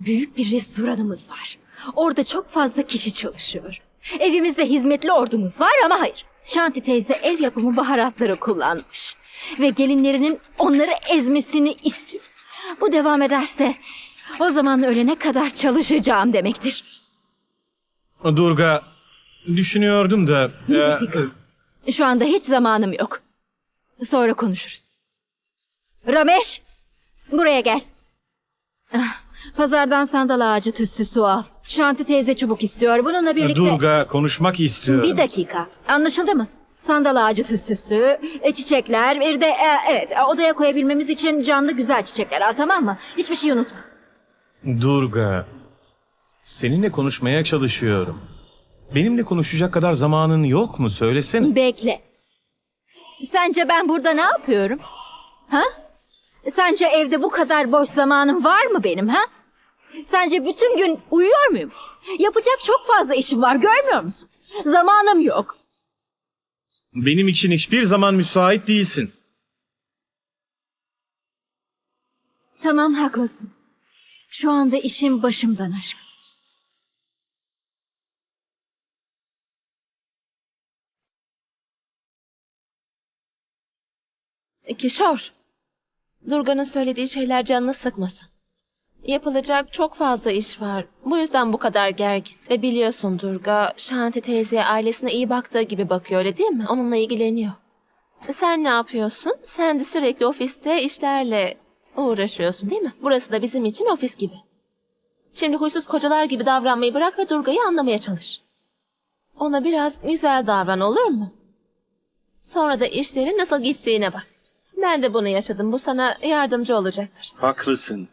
Büyük bir restoranımız var. Orada çok fazla kişi çalışıyor. Evimizde hizmetli ordumuz var ama hayır. Şanti teyze ev yapımı baharatları kullanmış. Ve gelinlerinin onları ezmesini istiyor. Bu devam ederse o zaman ölene kadar çalışacağım demektir. Durga, düşünüyordum da... Bir e, dakika. Şu anda hiç zamanım yok. Sonra konuşuruz. Ramesh, buraya gel. Ah, Pazardan sandal ağacı tütsüsü al. Şanti teyze çubuk istiyor. Bununla birlikte... Durga, konuşmak istiyorum. Bir dakika. Anlaşıldı mı? Sandal ağacı tütsüsü, e, çiçekler, bir de e, evet e, odaya koyabilmemiz için canlı güzel çiçekler al tamam mı? Hiçbir şey unutma. Durga, seninle konuşmaya çalışıyorum. Benimle konuşacak kadar zamanın yok mu? Söylesene. Bekle. Sence ben burada ne yapıyorum? Ha? Sence evde bu kadar boş zamanım var mı benim ha? Sence bütün gün uyuyor muyum? Yapacak çok fazla işim var görmüyor musun? Zamanım yok. Benim için hiçbir zaman müsait değilsin. Tamam haklısın. Şu anda işim başımdan aşkım. Kişor. Durga'nın söylediği şeyler canını sıkmasın. Yapılacak çok fazla iş var. Bu yüzden bu kadar gergin. Ve biliyorsun Durga, Şanti teyzeye ailesine iyi baktığı gibi bakıyor öyle değil mi? Onunla ilgileniyor. Sen ne yapıyorsun? Sen de sürekli ofiste işlerle uğraşıyorsun değil mi? Burası da bizim için ofis gibi. Şimdi huysuz kocalar gibi davranmayı bırak ve Durga'yı anlamaya çalış. Ona biraz güzel davran olur mu? Sonra da işlerin nasıl gittiğine bak. Ben de bunu yaşadım. Bu sana yardımcı olacaktır. Haklısın.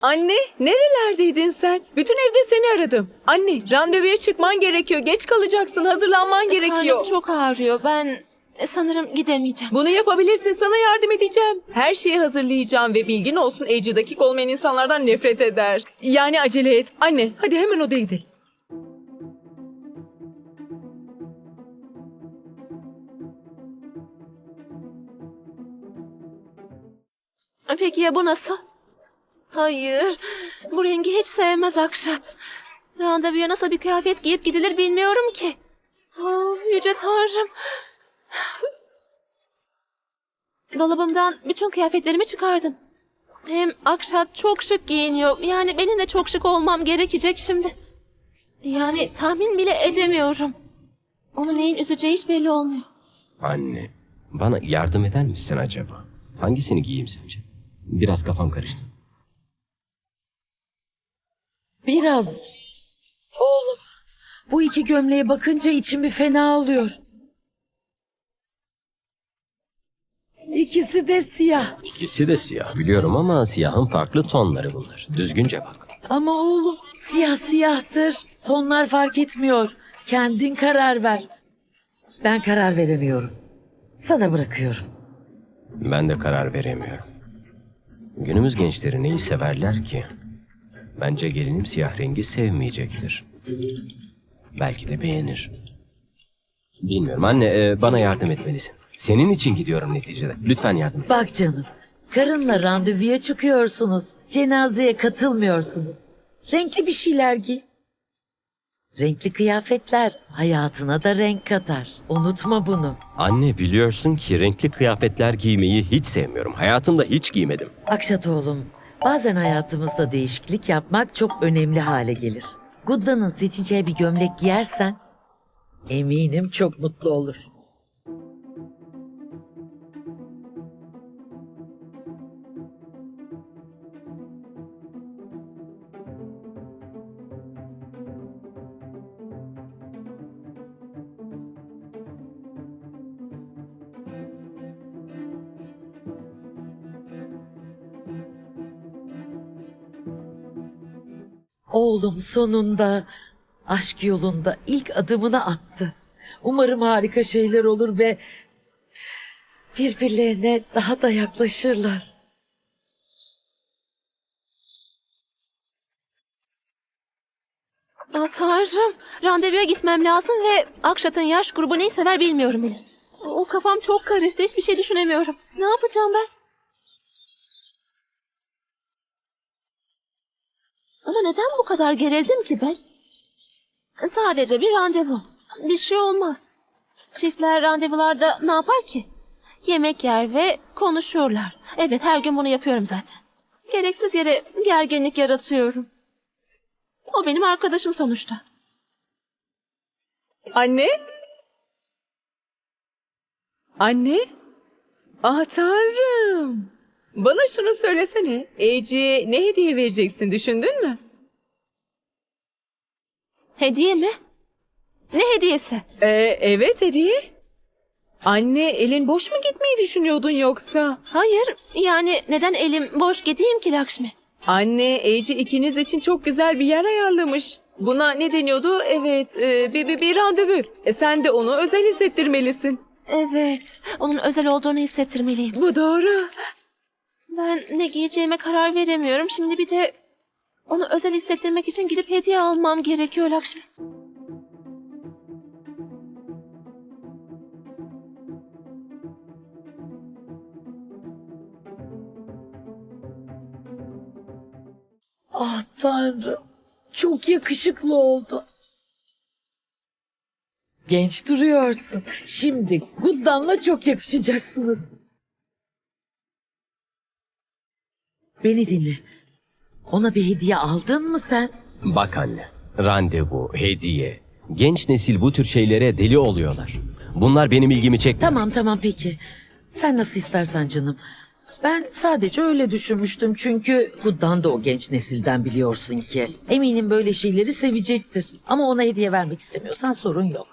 Anne, nerelerdeydin sen? Bütün evde seni aradım. Anne, randevuya çıkman gerekiyor. Geç kalacaksın, hazırlanman gerekiyor. Karnım çok ağrıyor. Ben e, sanırım gidemeyeceğim. Bunu yapabilirsin, sana yardım edeceğim. Her şeyi hazırlayacağım ve bilgin olsun Ece dakik olmayan insanlardan nefret eder. Yani acele et. Anne, hadi hemen odaya gidelim. Peki ya bu nasıl? Hayır. Bu rengi hiç sevmez Akşat. Randevuya nasıl bir kıyafet giyip gidilir bilmiyorum ki. Oh, yüce tanrım. Dolabımdan bütün kıyafetlerimi çıkardım. Hem Akşat çok şık giyiniyor. Yani benim de çok şık olmam gerekecek şimdi. Yani tahmin bile edemiyorum. Onu neyin üzeceği hiç belli olmuyor. Anne, bana yardım eder misin acaba? Hangisini giyeyim sence? Biraz kafam karıştı. Biraz. Oğlum, bu iki gömleğe bakınca içim bir fena oluyor. İkisi de siyah. İkisi de siyah biliyorum ama siyahın farklı tonları bunlar. Düzgünce bak. Ama oğlum, siyah siyahtır. Tonlar fark etmiyor. Kendin karar ver. Ben karar veremiyorum. Sana bırakıyorum. Ben de karar veremiyorum. Günümüz gençleri neyi severler ki? Bence gelinim siyah rengi sevmeyecektir. Belki de beğenir. Bilmiyorum anne e, bana yardım etmelisin. Senin için gidiyorum neticede. Lütfen yardım et. Bak canım, karınla randevuya çıkıyorsunuz. Cenazeye katılmıyorsunuz. Renkli bir şeyler giy. Renkli kıyafetler hayatına da renk katar. Unutma bunu. Anne biliyorsun ki renkli kıyafetler giymeyi hiç sevmiyorum. Hayatımda hiç giymedim. Akşat oğlum, bazen hayatımızda değişiklik yapmak çok önemli hale gelir. Gudda'nın seçeceği bir gömlek giyersen eminim çok mutlu olur. Oğlum sonunda aşk yolunda ilk adımını attı. Umarım harika şeyler olur ve birbirlerine daha da yaklaşırlar. Aa, tanrım. Randevuya gitmem lazım ve Akşat'ın yaş grubu neyi sever bilmiyorum bile. O kafam çok karıştı. Hiçbir şey düşünemiyorum. Ne yapacağım ben? Kadar gerildim ki ben. Sadece bir randevu. Bir şey olmaz. Çiftler randevularda ne yapar ki? Yemek yer ve konuşuyorlar. Evet her gün bunu yapıyorum zaten. Gereksiz yere gerginlik yaratıyorum. O benim arkadaşım sonuçta. Anne? Anne? Ah tanrım. Bana şunu söylesene. Ece'ye ne hediye vereceksin düşündün mü? Hediye mi? Ne hediyesi? Ee, evet hediye. Anne elin boş mu gitmeyi düşünüyordun yoksa? Hayır, yani neden elim boş gideyim ki Lakşmi? Anne Ece ikiniz için çok güzel bir yer ayarlamış. Buna ne deniyordu? Evet e, bir, bir, bir randevu. E, sen de onu özel hissettirmelisin. Evet, onun özel olduğunu hissettirmeliyim. Bu doğru. Ben ne giyeceğime karar veremiyorum. Şimdi bir de onu özel hissettirmek için gidip hediye almam gerekiyor Lakşmi. Ah tanrım. Çok yakışıklı oldun. Genç duruyorsun. Şimdi Guddan'la çok yakışacaksınız. Beni dinle. Ona bir hediye aldın mı sen? Bak anne, randevu, hediye. Genç nesil bu tür şeylere deli oluyorlar. Bunlar benim ilgimi çekmiyor. Tamam tamam peki. Sen nasıl istersen canım. Ben sadece öyle düşünmüştüm çünkü Guddan da o genç nesilden biliyorsun ki. Eminim böyle şeyleri sevecektir. Ama ona hediye vermek istemiyorsan sorun yok.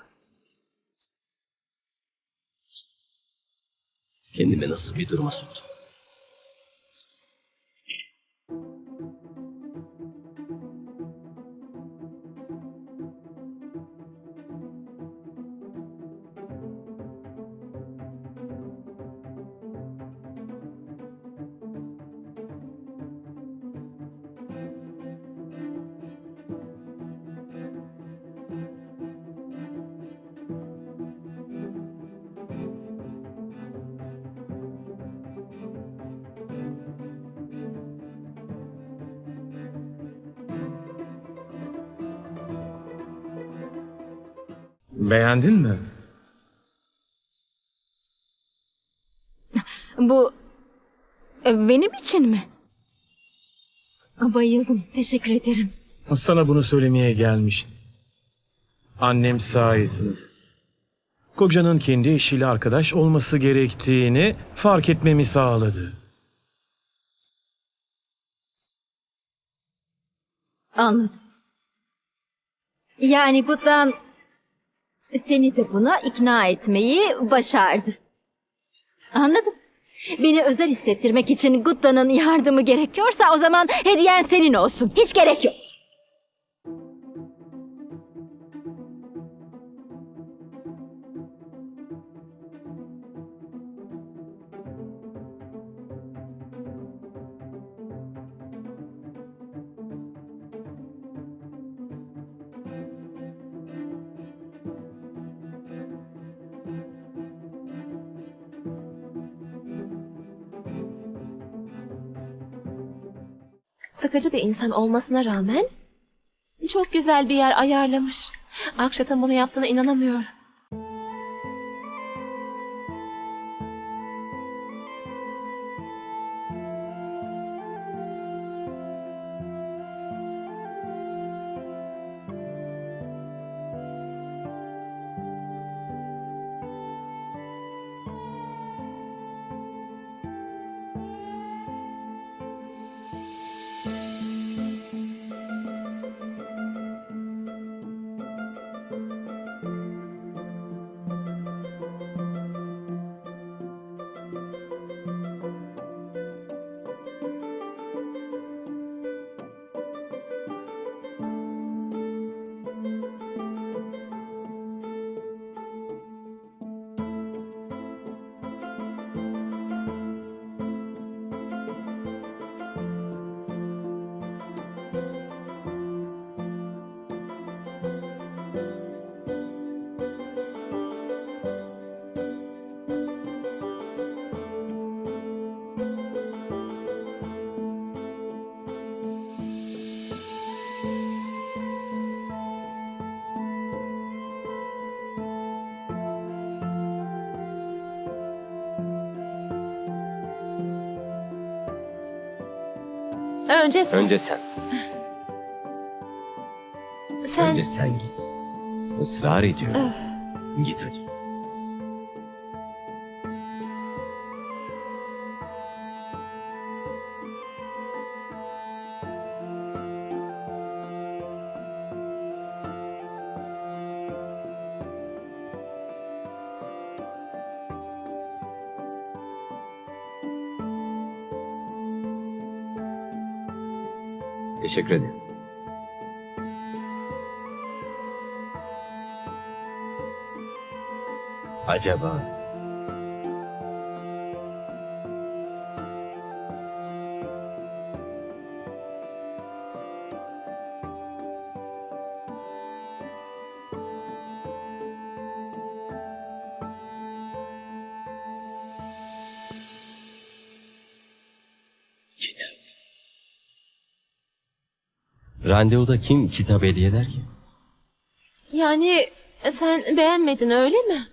Kendimi nasıl bir duruma soktum? Beğendin mi? Bu e, benim için mi? Bayıldım. Teşekkür ederim. Sana bunu söylemeye gelmiştim. Annem sayesinde. Kocanın kendi eşiyle arkadaş olması gerektiğini fark etmemi sağladı. Anladım. Yani Guddan seni de buna ikna etmeyi başardı. Anladım. Beni özel hissettirmek için Guddan'ın yardımı gerekiyorsa o zaman hediyen senin olsun. Hiç gerek yok. Sıkıcı bir insan olmasına rağmen çok güzel bir yer ayarlamış. Akşat'ın bunu yaptığına inanamıyorum. Önce sen. Önce sen. sen. Önce sen git. Israr ediyorum. Git hadi. Teşekkür ederim. Acaba Randevuda kim kitap hediye eder ki? Yani sen beğenmedin öyle mi?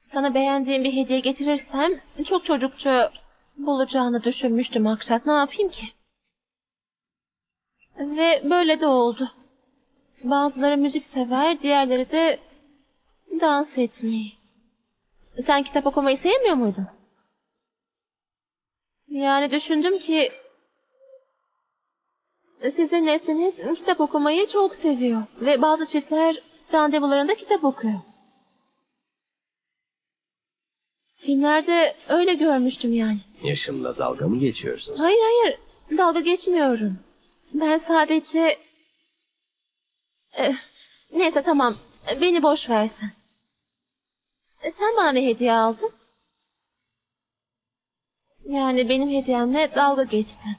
Sana beğendiğim bir hediye getirirsem çok çocukça bulacağını düşünmüştüm Akşat. Ne yapayım ki? Ve böyle de oldu. Bazıları müzik sever, diğerleri de dans etmeyi. Sen kitap okumayı sevmiyor muydun? Yani düşündüm ki sizin nesliniz kitap okumayı çok seviyor ve bazı çiftler randevularında kitap okuyor. Filmlerde öyle görmüştüm yani. Yaşımla dalga mı geçiyorsunuz? Hayır hayır dalga geçmiyorum. Ben sadece... Eh, neyse tamam beni boş versen. Sen bana ne hediye aldın? Yani benim hediyemle dalga geçtin.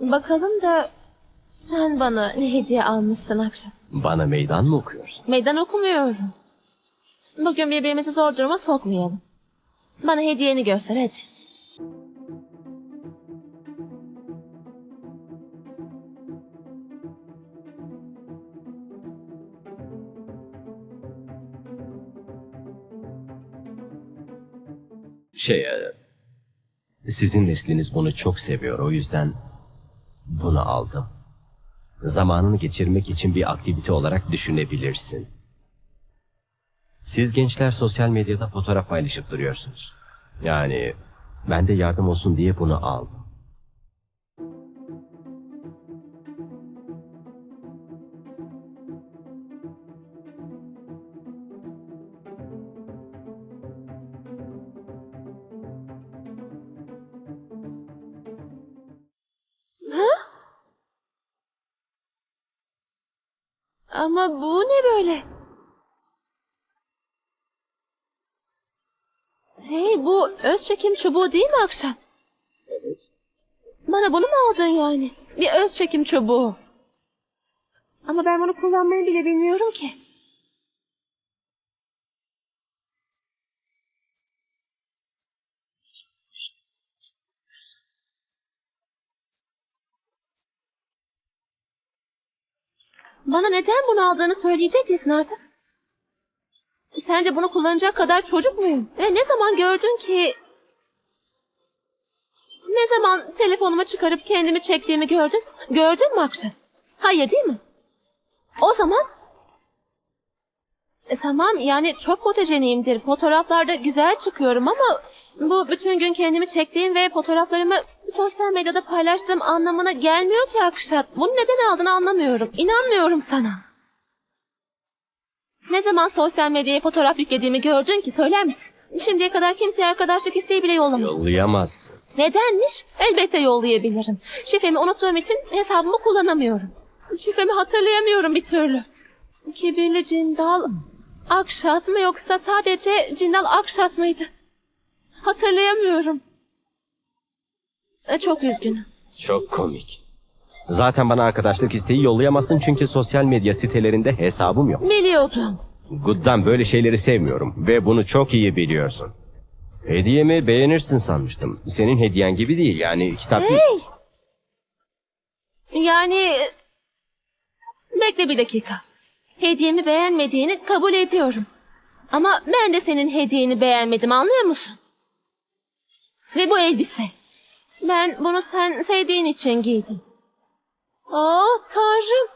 Bakalım da sen bana ne hediye almışsın Akşat? Bana meydan mı okuyorsun? Meydan okumuyorum. Bugün birbirimizi zor duruma sokmayalım. Bana hediyeni göster hadi. Şey, e, sizin nesliniz bunu çok seviyor. O yüzden bunu aldım. Zamanını geçirmek için bir aktivite olarak düşünebilirsin. Siz gençler sosyal medyada fotoğraf paylaşıp duruyorsunuz. Yani ben de yardım olsun diye bunu aldım. Ama bu ne böyle? Hey bu öz çekim çubuğu değil mi Akşam? Evet. Bana bunu mu aldın yani? Bir öz çekim çubuğu. Ama ben bunu kullanmayı bile bilmiyorum ki. Bana neden bunu aldığını söyleyecek misin artık? Sence bunu kullanacak kadar çocuk muyum? Ve ne zaman gördün ki... Ne zaman telefonumu çıkarıp kendimi çektiğimi gördün? Gördün mü Akşan? Hayır değil mi? O zaman... E, tamam yani çok fotojeniyimdir. Fotoğraflarda güzel çıkıyorum ama... Bu bütün gün kendimi çektiğim ve fotoğraflarımı sosyal medyada paylaştığım anlamına gelmiyor ki Akşat. Bunu neden aldığını anlamıyorum. İnanmıyorum sana. Ne zaman sosyal medyaya fotoğraf yüklediğimi gördün ki söyler misin? Şimdiye kadar kimseye arkadaşlık isteği bile yollamadım. Yollayamazsın. Nedenmiş? Elbette yollayabilirim. Şifremi unuttuğum için hesabımı kullanamıyorum. Şifremi hatırlayamıyorum bir türlü. Kibirli Cindal Akşat mı yoksa sadece Cindal Akşat mıydı? Hatırlayamıyorum. E, Çok üzgünüm. Çok komik. Zaten bana arkadaşlık isteği yollayamazsın çünkü sosyal medya sitelerinde hesabım yok. Biliyordum. Good'dan böyle şeyleri sevmiyorum ve bunu çok iyi biliyorsun. Hediyemi beğenirsin sanmıştım. Senin hediyen gibi değil yani kitap değil. Yani... Bekle bir dakika. Hediyemi beğenmediğini kabul ediyorum. Ama ben de senin hediyeni beğenmedim anlıyor musun? Ve bu elbise. Ben bunu sen sevdiğin için giydim. Oh tanrım.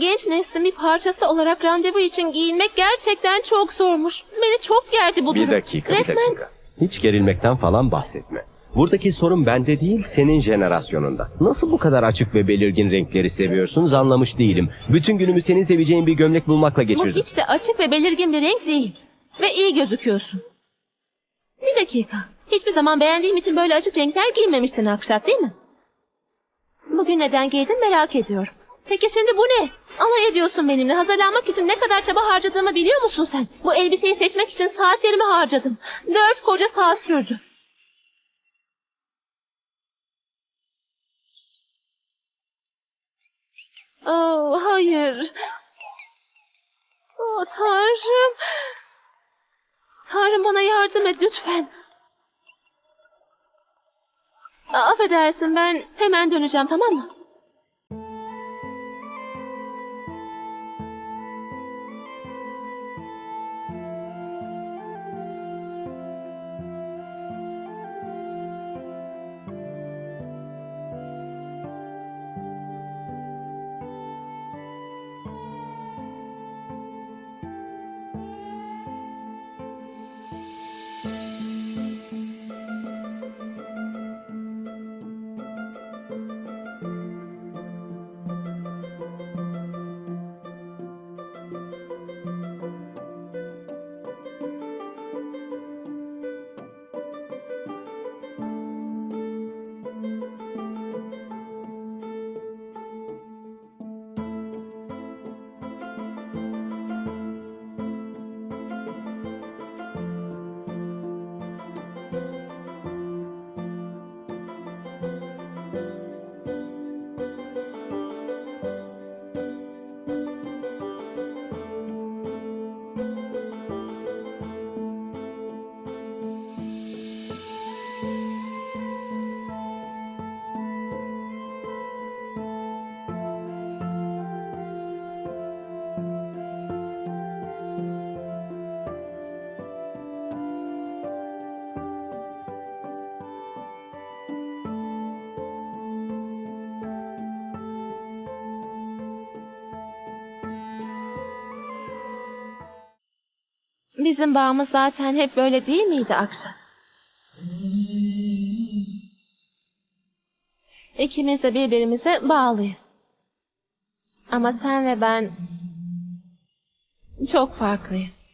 Genç neslin bir parçası olarak randevu için giyinmek gerçekten çok zormuş. Beni çok gerdi bu Bir durum. dakika, bir Resmen dakika. Hiç gerilmekten falan bahsetme. Buradaki sorun bende değil, senin jenerasyonunda. Nasıl bu kadar açık ve belirgin renkleri seviyorsunuz anlamış değilim. Bütün günümü senin seveceğin bir gömlek bulmakla bu geçirdim. hiç de açık ve belirgin bir renk değil. Ve iyi gözüküyorsun. Bir dakika. Hiçbir zaman beğendiğim için böyle açık renkler giymemiştin Akşat değil mi? Bugün neden giydin merak ediyorum. Peki şimdi bu ne? Alay ediyorsun benimle. Hazırlanmak için ne kadar çaba harcadığımı biliyor musun sen? Bu elbiseyi seçmek için saatlerimi harcadım. Dört koca saat sürdü. Oh, hayır. Oh, Tanrım. Tanrım bana yardım et lütfen. Affedersin ben hemen döneceğim tamam mı? Bizim bağımız zaten hep böyle değil miydi Akşa? İkimiz de birbirimize bağlıyız. Ama sen ve ben çok farklıyız.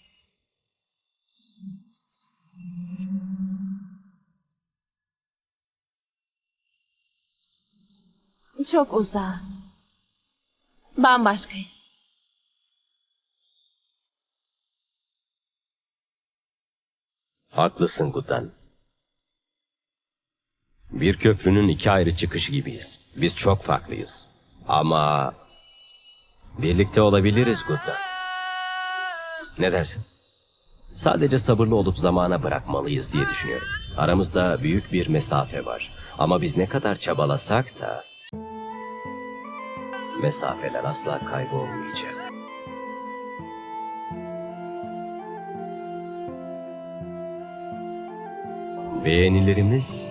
Çok uzağız. Bambaşkayız. Haklısın Guddan. Bir köprünün iki ayrı çıkışı gibiyiz. Biz çok farklıyız. Ama birlikte olabiliriz Guddan. Ne dersin? Sadece sabırlı olup zamana bırakmalıyız diye düşünüyorum. Aramızda büyük bir mesafe var. Ama biz ne kadar çabalasak da mesafeler asla kaybolmayacak. Beğenilerimiz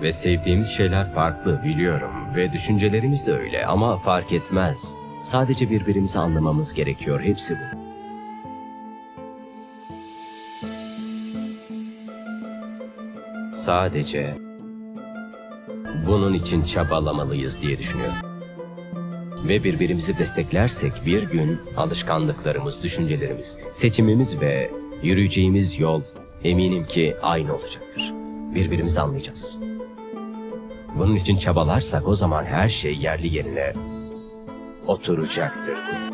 ve sevdiğimiz şeyler farklı biliyorum ve düşüncelerimiz de öyle ama fark etmez. Sadece birbirimizi anlamamız gerekiyor hepsi bu. Sadece bunun için çabalamalıyız diye düşünüyorum. Ve birbirimizi desteklersek bir gün alışkanlıklarımız, düşüncelerimiz, seçimimiz ve yürüyeceğimiz yol eminim ki aynı olacaktır. Birbirimizi anlayacağız. Bunun için çabalarsak o zaman her şey yerli yerine oturacaktır.